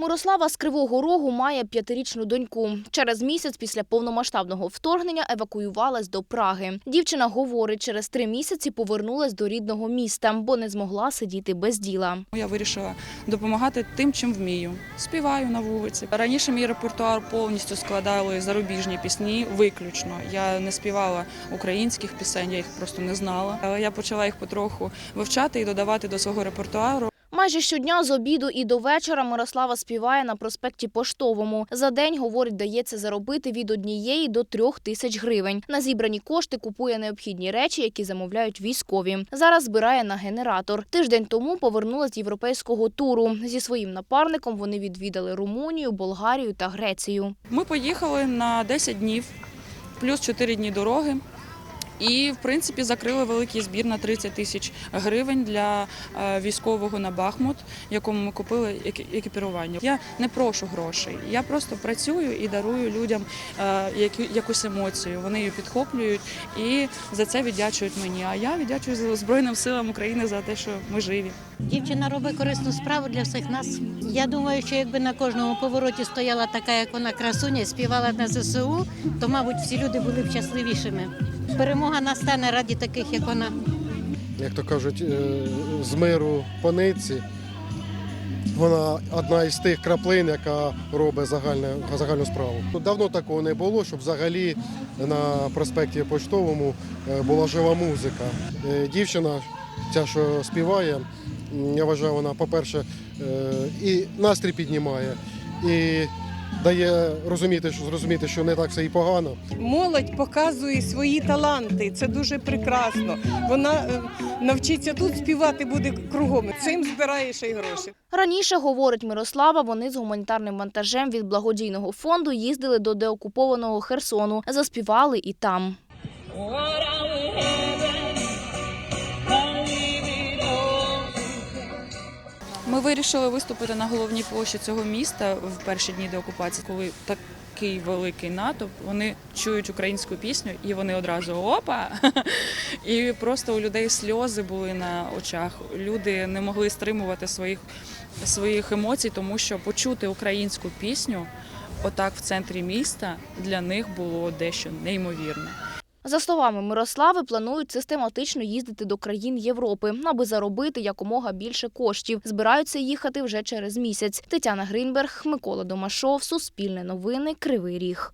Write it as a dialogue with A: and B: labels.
A: Мирослава з Кривого Рогу має п'ятирічну доньку. Через місяць після повномасштабного вторгнення евакуювалась до Праги. Дівчина говорить, через три місяці повернулась до рідного міста, бо не змогла сидіти без діла.
B: Я вирішила допомагати тим, чим вмію. Співаю на вулиці. Раніше мій репертуар повністю складали зарубіжні пісні, виключно. Я не співала українських пісень, я їх просто не знала. Але я почала їх потроху вивчати і додавати до свого репертуару.
A: Майже щодня з обіду і до вечора Мирослава співає на проспекті Поштовому. За день, говорить, дається заробити від однієї до трьох тисяч гривень. На зібрані кошти купує необхідні речі, які замовляють військові. Зараз збирає на генератор. Тиждень тому повернулась з європейського туру. Зі своїм напарником вони відвідали Румунію, Болгарію та Грецію.
B: Ми поїхали на 10 днів, плюс 4 дні дороги. І, в принципі, закрили великий збір на 30 тисяч гривень для е, військового на Бахмут, якому ми купили екі- екіпірування. Я не прошу грошей, я просто працюю і дарую людям е, якусь емоцію. Вони її підхоплюють і за це віддячують мені. А я віддячую Збройним силам України за те, що ми живі.
C: Дівчина робить корисну справу для всіх нас. Я думаю, що якби на кожному повороті стояла така, як вона красуня, співала на ЗСУ, то, мабуть, всі люди були б щасливішими. Перемога настане раді таких, як вона.
D: як то кажуть, е, з миру по нитці. Вона одна із тих краплин, яка робить загальне, загальну справу. Давно такого не було, щоб взагалі на проспекті Поштовому е, була жива музика. Е, Дівчина, ця, що співає, я вважаю, вона, по-перше, і настрій піднімає, і дає розуміти, що зрозуміти, що не так все і погано.
E: Молодь показує свої таланти. Це дуже прекрасно. Вона е, навчиться тут співати буде кругом. Цим збирає ще й гроші.
A: Раніше, говорить Мирослава, вони з гуманітарним вантажем від благодійного фонду їздили до деокупованого Херсону, заспівали і там.
B: Ми вирішили виступити на головній площі цього міста в перші дні деокупації, коли такий великий натовп. Вони чують українську пісню і вони одразу опа. І просто у людей сльози були на очах. Люди не могли стримувати своїх, своїх емоцій, тому що почути українську пісню отак в центрі міста для них було дещо неймовірне.
A: За словами Мирослави, планують систематично їздити до країн Європи, аби заробити якомога більше коштів. Збираються їхати вже через місяць. Тетяна Гринберг, Микола Домашов, Суспільне новини, Кривий Ріг.